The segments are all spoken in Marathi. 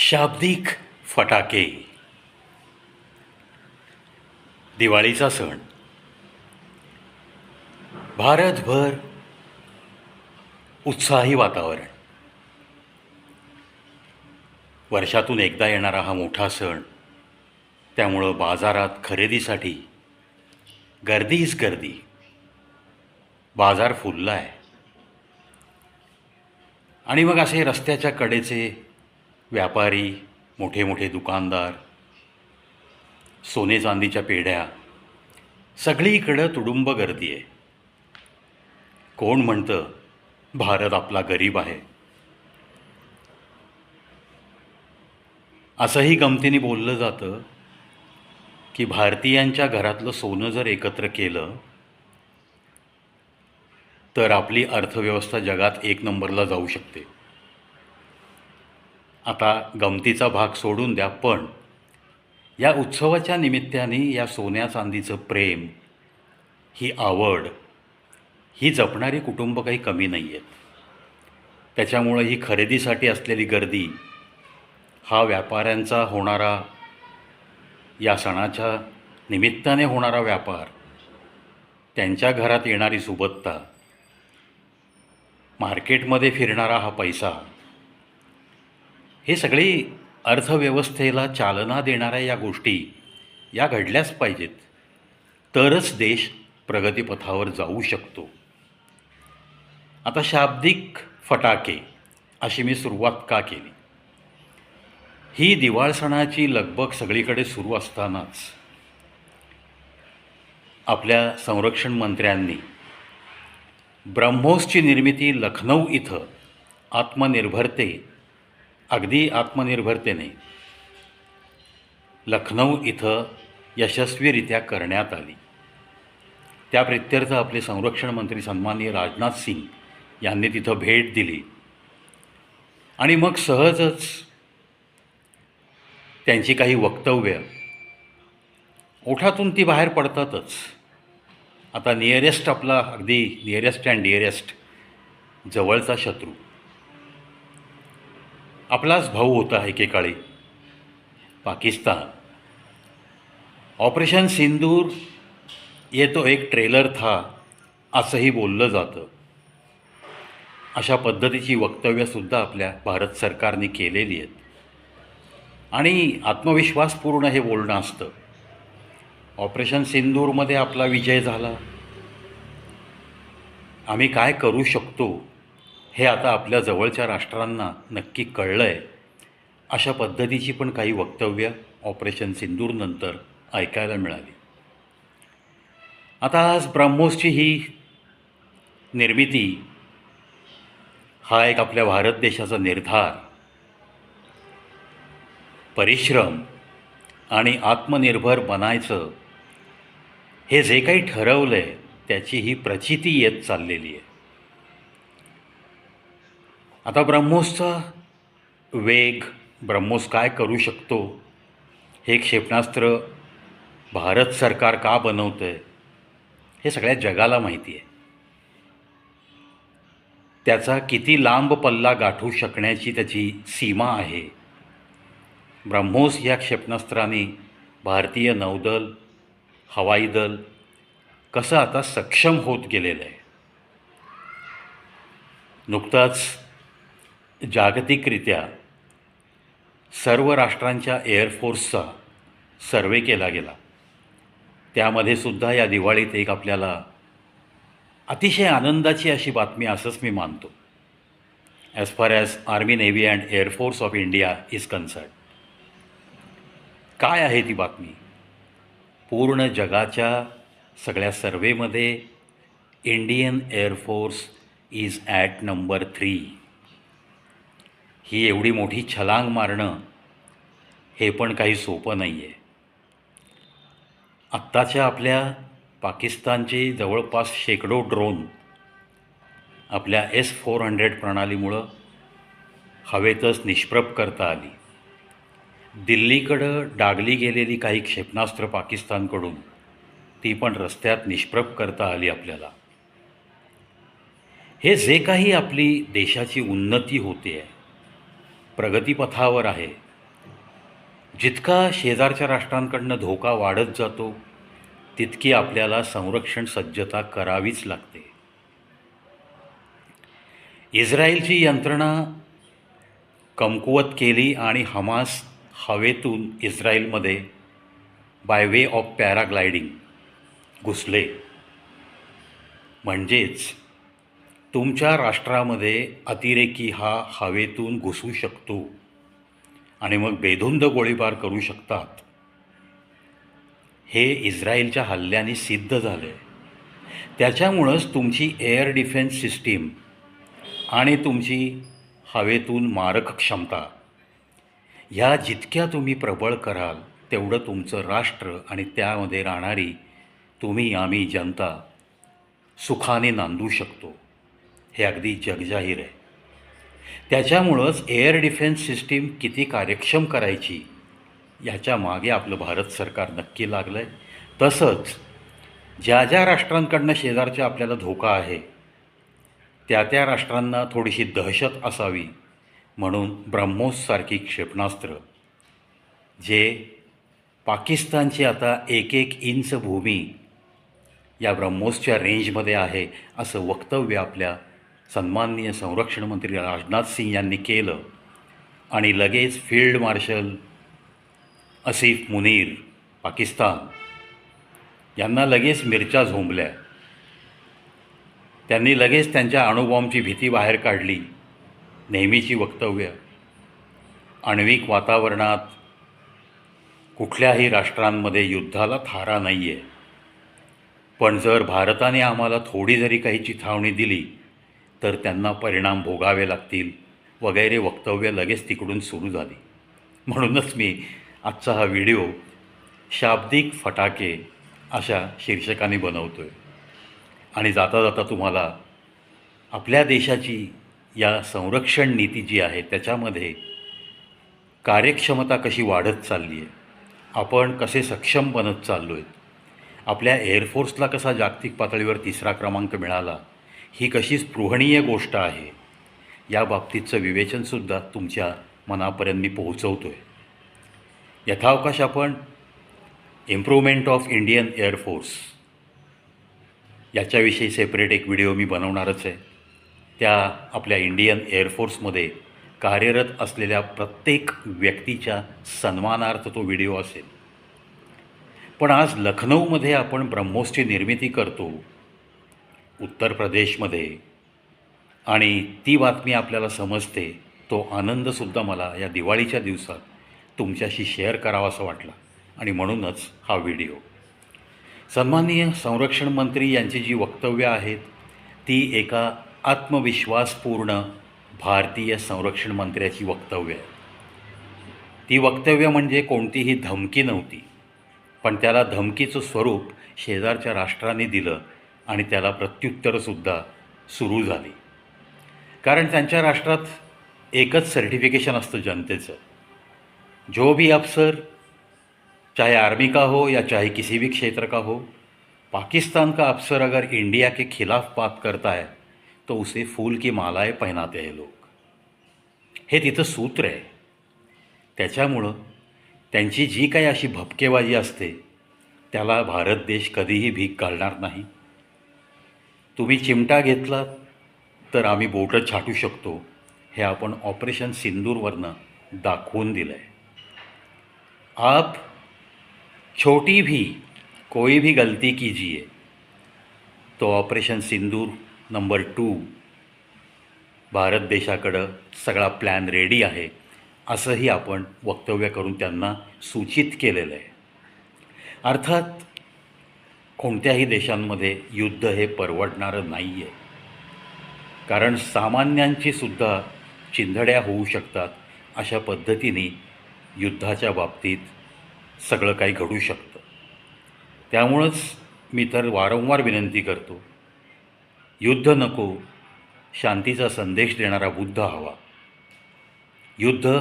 शाब्दिक फटाके. दिवाळीचा सण. भारतभर उत्साही वातावरण. वर्षातून एकदा येणारा हा मोठा सण. त्यामुळं बाजारात खरेदीसाठी गर्दीच गर्दी. बाजार फुलला आहे आणि मग असे रस्त्याच्या कडेचे व्यापारी मोठे मोठे दुकानदार सोने चांदीच्या पेढ्या सगळीकडं तुडुंब गर्दी आहे. कोण म्हणतं भारत आपला गरीब आहे? असंही गमतीने बोललं जातं की भारतीयांच्या घरातलं सोनं जर एकत्र केलं तर आपली अर्थव्यवस्था जगात एक नंबरला जाऊ शकते. आता गमतीचा भाग सोडून द्या पण या उत्सवाच्या निमित्ताने या सोन्या चांदीचं प्रेम ही आवड ही जपणारी कुटुंब काही कमी नाही आहेत त्याच्यामुळं ही खरेदीसाठी असलेली गर्दी हा व्यापाऱ्यांचा होणारा या सणाच्या निमित्ताने होणारा व्यापार त्यांच्या घरात येणारी सुबत्ता मार्केटमध्ये फिरणारा हा पैसा हे सगळी अर्थव्यवस्थेला चालना देणाऱ्या या गोष्टी या घडल्याच पाहिजेत. तरच देश प्रगतीपथावर जाऊ शकतो. आता शाब्दिक फटाके अशी मी सुरुवात का केली? ही दिवाळ सणाची लगबग सगळीकडे सुरू असतानाच आपल्या संरक्षण मंत्र्यांनी ब्रह्मोसची निर्मिती लखनौ इथं आत्मनिर्भरते अगदी आत्मनिर्भरतेने. लखनौ इथं यशस्वीरित्या करण्यात आली. त्या प्रित्यर्थ आपले संरक्षण मंत्री सन्माननीय राजनाथ सिंग यांनी तिथं भेट दिली. आणि मग सहजच त्यांची काही वक्तव्य. ओठातून ती बाहेर पडतातच. आता नियरेस्ट आपला अगदी नियरेस्ट अँड डिअरेस्ट जवळचा शत्रू. आपलाच भाऊ होता एकेकाळी. पाकिस्तान. ऑपरेशन सिंदूर ये तो एक ट्रेलर था असंही बोललं जातं. अशा पद्धतीची वक्तव्यसुद्धा आपल्या भारत सरकारने केलेली आहेत. आणि आत्मविश्वासपूर्ण हे बोलणं असतं. ऑपरेशन सिंदूरमध्ये आपला विजय झाला. आम्ही काय करू शकतो? हे आता आपल्या जवळच्या राष्ट्रांना नक्की कळलं आहे अशा पद्धतीची पण काही वक्तव्य ऑपरेशन सिंदूरनंतर ऐकायला मिळाली. आता आज ब्रह्मोसची ही निर्मिती हा एक आपल्या भारत देशाचा निर्धार परिश्रम आणि आत्मनिर्भर बनायचं हे जे काही ठरवलं आहे त्याची ही प्रचिती येत चाललेली आहे. आता ब्रह्मोसचा वेग ब्रह्मोस काय करू शकतो? हे क्षेपणास्त्र भारत सरकार का बनवतं आहे हे सगळ्या जगाला माहिती आहे. त्याचा किती लांब पल्ला गाठू शकण्याची त्याची सीमा आहे. ब्रह्मोस या क्षेपणास्त्राने भारतीय नौदल हवाई दल कसं आता सक्षम होत गेलेलं आहे? नुकताच जागतिकरित्या सर्व राष्ट्रांच्या एअरफोर्सचा सर्वे केला गेला. त्यामध्ये सुद्धा या दिवाळीत एक आपल्याला अतिशय आनंदाची अशी बातमी असंच मी मानतो. As far as army navy and air force of India is concern काय आहे ती बातमी? पूर्ण जगाच्या सगळ्या सर्वेमध्ये Indian air force is at number three ही एवढी मोठी छलांग मारणं हे पण काही सोपं नाही आहे आत्ताच्या आपल्या पाकिस्तानचे जवळपास शेकडो ड्रोन आपल्या एस फोर हंड्रेड प्रणालीमुळं हवेतच निष्प्रभ करता आली. दिल्लीकडं डागली गेलेली काही क्षेपणास्त्र पाकिस्तानकडून ती पण रस्त्यात निष्प्रभ करता आली आपल्याला. हे जे काही आपली देशाची उन्नती होते आहे प्रगतीपथावर आहे. जितका शेजारच्या राष्ट्रांकडनं धोका वाढत जातो तितकी आपल्याला संरक्षण सज्जता करावीच लागते. इस्रायलची यंत्रणा कमकुवत केली आणि हमास हवेतून इस्रायलमध्ये बाय वे ऑफ पॅराग्लायडिंग घुसले. म्हणजेच तुमच्या राष्ट्रामध्ये अतिरेकी हा हवेतून घुसू शकतो आणि मग बेधुंद गोळीबार करू शकतात. हे इस्रायलच्या हल्ल्याने सिद्ध झालं आहे त्याच्यामुळंच तुमची एअर डिफेन्स सिस्टीम आणि तुमची हवेतून मारक क्षमता ह्या जितक्या तुम्ही प्रबळ कराल तेवढं तुमचं राष्ट्र आणि त्यामध्ये राहणारी तुम्ही आम्ही जनता सुखाने नांदू शकतो. हे अगदी जगजाहीर आहे. त्याच्यामुळंच एअर डिफेन्स सिस्टीम किती कार्यक्षम करायची याच्या मागे आपलं भारत सरकार नक्की लागलं आहे तसंच ज्या ज्या राष्ट्रांकडनं शेजारच्या आपल्याला धोका आहे त्या त्या राष्ट्रांना थोडीशी दहशत असावी म्हणून ब्रह्मोससारखी क्षेपणास्त्र जे पाकिस्तानची आता एक एक इंच भूमी या ब्रह्मोसच्या रेंजमध्ये आहे असं वक्तव्य आपल्या सन्माननीय संरक्षण मंत्री राजनाथ सिंग यांनी केलं आणि लगेच फील्ड मार्शल असिफ मुनीर पाकिस्तान यांना लगेच मिरच्या झोंबल्या. त्यांनी लगेच त्यांच्या अणुबॉम्बची भीती बाहेर काढली. नेहमीची वक्तव्य. आण्विक वातावरणात कुठल्याही राष्ट्रांमध्ये युद्धाला थारा नाही आहे पण जर भारताने आम्हाला थोडी जरी काही चिथावणी दिली तर त्यांना परिणाम भोगावे लागतील वगैरे वक्तव्य लगेच तिकडून सुरू झाली. म्हणूनच मी आजचा हा व्हिडिओ शाब्दिक फटाके अशा शीर्षकाने बनवतो आहे आणि जाता जाता तुम्हाला आपल्या देशाची या संरक्षण नीती जी आहे त्याच्यामध्ये कार्यक्षमता कशी वाढत चालली आहे आपण कसे सक्षम बनत चाललो आहेत आपल्या एअरफोर्सला कसा जागतिक पातळीवर तिसरा क्रमांक मिळाला ही कशी स्पृहणीय गोष्ट आहे या बाबतीतचं विवेचनसुद्धा तुमच्या मनापर्यंत मी पोहोचवतो आहे यथावकाश आपण improvement of Indian air force याच्याविषयी सेपरेट एक व्हिडिओ मी बनवणारच आहे. त्या आपल्या इंडियन एअरफोर्समध्ये कार्यरत असलेल्या प्रत्येक व्यक्तीच्या सन्मानार्थ तो व्हिडिओ असेल. पण आज लखनौमध्ये आपण ब्रह्मोसची निर्मिती करतो उत्तर प्रदेशमध्ये. आणि ती बातमी आपल्याला समजते तो आनंदसुद्धा मला या दिवाळीच्या दिवसात तुमच्याशी शेअर करावा असं वाटला. आणि म्हणूनच हा व्हिडिओ. सन्माननीय संरक्षण मंत्री यांची जी वक्तव्य आहेत ती एका आत्मविश्वासपूर्ण भारतीय संरक्षण मंत्र्याची वक्तव्य आहे. ती वक्तव्य म्हणजे कोणतीही धमकी नव्हती. पण त्याला धमकीचं स्वरूप शेजारच्या राष्ट्रांनी दिलं आणि त्याला प्रत्युत्तरसुद्धा सुरू झाली. कारण त्यांच्या राष्ट्रात एकच सर्टिफिकेशन असतं जनतेचं. जो भी अफसर चाहे आर्मी का हो या चाहे किसी भी क्षेत्र का हो पाकिस्तान का अफसर अगर इंडिया के खिलाफ बात करता है तो उसे फूल की मालाएं पहनाते हैं लोग. हे तिथं सूत्र आहे. त्याच्यामुळं त्यांची जी काही अशी भपकेबाजी असते त्याला भारत देश कधीही भीक घालणार नाही. तुम्ही चिमटा घेतला तर आम्ही बोटं छाटू शकतो. हे आपण ऑपरेशन सिंदूरवरनं दाखवून दिलं आहे आप छोटी भी कोई भी गलती कीजिए. तो operation Sindoor number two. Bharat देशाकडं सगळा प्लॅन रेडी आहे. असंही आपण वक्तव्य करून त्यांना सूचित केलेलं आहे. अर्थात कोणत्याही देशांमध्ये युद्ध हे परवडणारं नाही आहे कारण सामान्यांची सुद्धा चिंधड्या होऊ शकतात अशा पद्धतीने युद्धाच्या बाबतीत सगळं काही घडू शकतं. त्यामुळंच मी तर वारंवार विनंती करतो युद्ध नको शांतीचा संदेश देणारा बुद्ध हवा. युद्ध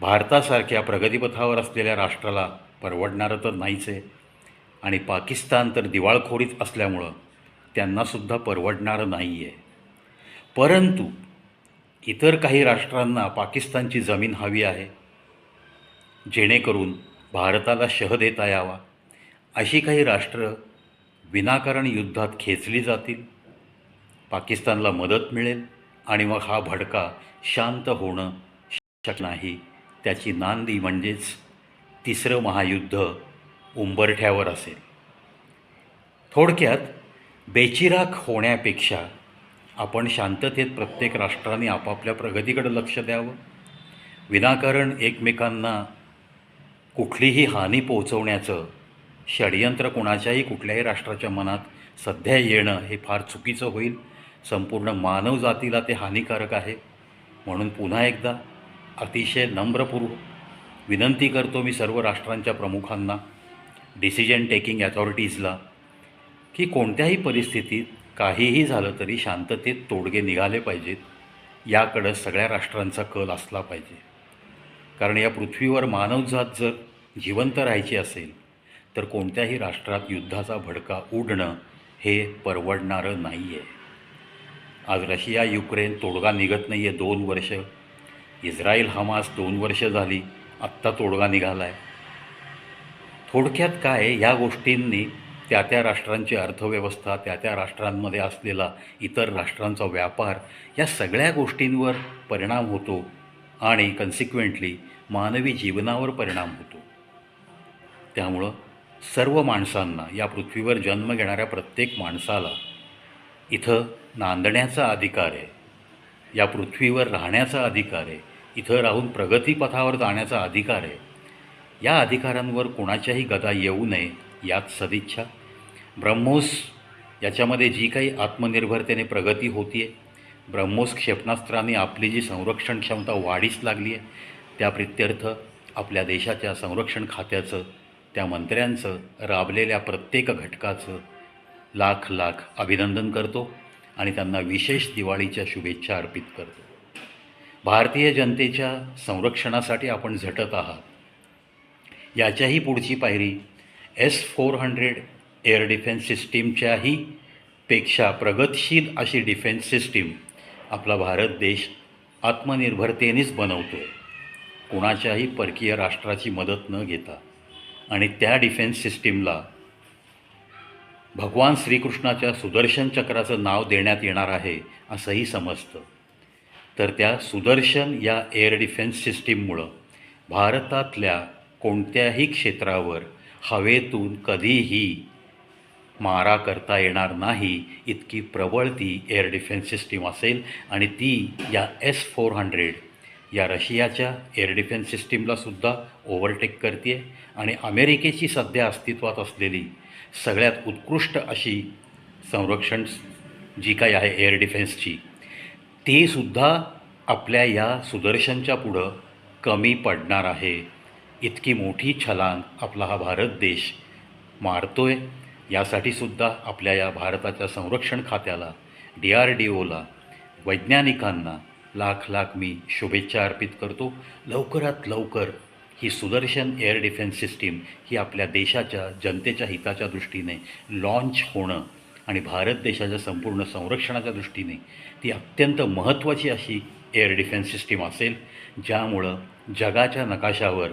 भारतासारख्या प्रगतीपथावर असलेल्या राष्ट्राला परवडणारं तर नाहीच आहे. आणि पाकिस्तान तर दिवाळखोरीत असल्यामुळं त्यांनासुद्धा परवडणारं नाही आहे परंतु इतर काही राष्ट्रांना पाकिस्तानची जमीन हवी आहे. जेणेकरून भारताला शह देता यावा. अशी काही राष्ट्र विनाकारण युद्धात खेचली जातील. पाकिस्तानला मदत मिळेल आणि मग हा भडका शांत होणं शक्य नाही. त्याची नांदी म्हणजेच तिसरं महायुद्ध उंबरठ्यावर असेल. थोडक्यात बेचिराख होण्यापेक्षा आपण शांततेत प्रत्येक राष्ट्राने आपापल्या प्रगतीकडे लक्ष द्यावं. विनाकारण एकमेकांना कुठलीही हानी पोहोचवण्याचं षडयंत्र कोणाच्याही कुठल्याही राष्ट्राच्या मनात सध्या येणं हे फार चुकीचं होईल. संपूर्ण मानवजातीला ते हानिकारक आहे. म्हणून पुन्हा एकदा अतिशय नम्रपूर्वक विनंती करतो मी सर्व राष्ट्रांच्या प्रमुखांना डिसिजन टेकिंग ॲथॉरिटीजला की कोणत्याही परिस्थितीत काहीही झालं तरी शांततेत तोडगे निघाले पाहिजेत याकडं सगळ्या राष्ट्रांचा कल असला पाहिजे. कारण या पृथ्वीवर मानवजात जर जिवंत राहायची असेल तर कोणत्याही राष्ट्रात युद्धाचा भडका उडणं हे परवडणारं नाही आहे आज रशिया युक्रेन तोडगा निघत नाही आहे दोन वर्ष. इस्रायल हमास दोन वर्ष झाली आत्ता तोडगा निघाला आहे थोडक्यात काय या गोष्टींनी त्या त्या राष्ट्रांची अर्थव्यवस्था त्या त्या राष्ट्रांमध्ये असलेला इतर राष्ट्रांचा व्यापार या सगळ्या गोष्टींवर परिणाम होतो आणि कन्सिक्वेंटली मानवी जीवनावर परिणाम होतो. त्यामुळं सर्व माणसांना या पृथ्वीवर जन्म घेणाऱ्या प्रत्येक माणसाला इथं नांदण्याचा अधिकार आहे. या पृथ्वीवर राहण्याचा अधिकार आहे. इथं राहून प्रगतीपथावर जाण्याचा अधिकार आहे. या अधिकारांवर कोणाच्याही गदा येऊ नये यात सदिच्छा. ब्रह्मोस याच्यामध्ये जी काही आत्मनिर्भरतेने प्रगती होती आहे ब्रह्मोस क्षेपणास्त्राने आपली जी संरक्षण क्षमता वाढीस लागली आहे त्या प्रित्यर्थ आपल्या देशाच्या संरक्षण खात्याचं त्या मंत्र्यांचं राबलेल्या प्रत्येक घटकाचं लाख लाख अभिनंदन करतो आणि त्यांना विशेष दिवाळीच्या शुभेच्छा अर्पित करतो. भारतीय जनतेच्या संरक्षणासाठी आपण झटत आहात. याच्याही पुढची पायरी S four hundred air defence सिस्टीमच्याही पेक्षा प्रगतशील अशी डिफेन्स सिस्टीम आपला भारत देश आत्मनिर्भरतेनेच बनवतो आहे कुणाच्याही परकीय राष्ट्राची मदत न घेता. आणि त्या डिफेन्स सिस्टीमला भगवान श्रीकृष्णाच्या सुदर्शन चक्राचं नाव देण्यात येणार आहे असंही समजतं. तर त्या सुदर्शन या एअर डिफेन्स सिस्टीममुळं भारतातल्या कोणत्याही क्षेत्रावर हवेतून कधीही मारा करता येणार नाही इतकी प्रबळ ती एअर डिफेन्स सिस्टीम असेल आणि ती या एस फोर हंड्रेड या रशियाच्या एअर डिफेन्स सिस्टीमलासुद्धा ओव्हरटेक करते आणि अमेरिकेची सध्या अस्तित्वात असलेली सगळ्यात उत्कृष्ट अशी संरक्षण जी काही आहे एअर डिफेन्सची तीसुद्धा आपल्या या सुदर्शनच्या पुढं कमी पडणार आहे. इतकी मोठी छलांग आपला हा भारत देश मारतो आहे यासाठी सुद्धा आपल्या या भारताच्या संरक्षण खात्याला डी आर डी ओला वैज्ञानिकांना लाख लाख मी शुभेच्छा अर्पित करतो. लवकरात लवकर ही सुदर्शन एअर डिफेन्स सिस्टीम ही आपल्या देशाच्या जनतेच्या हिताच्या दृष्टीने लॉन्च होणं आणि भारत देशाच्या संपूर्ण संरक्षणाच्या दृष्टीने ती अत्यंत महत्त्वाची अशी एअर डिफेन्स सिस्टीम असेल ज्यामुळं जगाच्या नकाशावर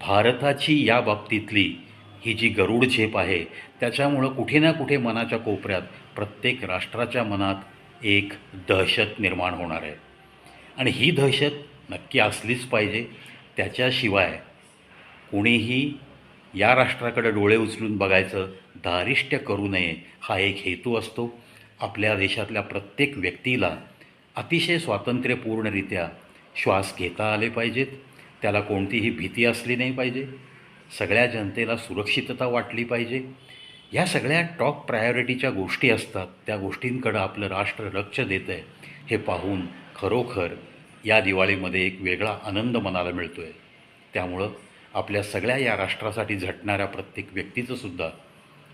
भारताची या बाबतीतली ही जी गरुड झेप आहे त्याच्यामुळं कुठे ना कुठे मनाच्या कोपऱ्यात प्रत्येक राष्ट्राच्या मनात एक दहशत निर्माण होणार आहे. आणि ही दहशत नक्की असलीच पाहिजे. त्याच्याशिवाय कोणीही या राष्ट्राकडे डोळे उचलून बघायचं धारिष्ट्य करू नये हा एक हेतू असतो. आपल्या देशातल्या प्रत्येक व्यक्तीला अतिशय स्वातंत्र्यपूर्णरित्या श्वास घेता आले पाहिजेत. त्याला कोणतीही भीती असली नाही पाहिजे. सगळ्या जनतेला सुरक्षितता वाटली पाहिजे. ह्या सगळ्या टॉप प्रायोरिटीच्या गोष्टी असतात. त्या गोष्टींकडं आपलं राष्ट्र लक्ष देतं आहे हे पाहून खरोखर या दिवाळीमध्ये एक वेगळा आनंद मनाला मिळतो आहे त्यामुळं आपल्या सगळ्या या राष्ट्रासाठी झटणाऱ्या प्रत्येक व्यक्तीचंसुद्धा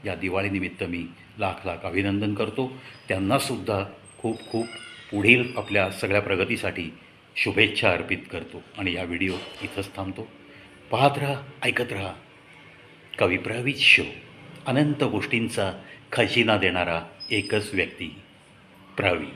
या दिवाळीनिमित्त मी लाख लाख अभिनंदन करतो. त्यांनासुद्धा खूप खूप पुढील आपल्या सगळ्या प्रगतीसाठी शुभेच्छा अर्पित करतो आणि या व्हिडिओ इथंच थांबतो. पाहत राहा ऐकत राहा. कवी शो अनंत गोष्टींचा खजिना देणारा एकच व्यक्ती प्रावी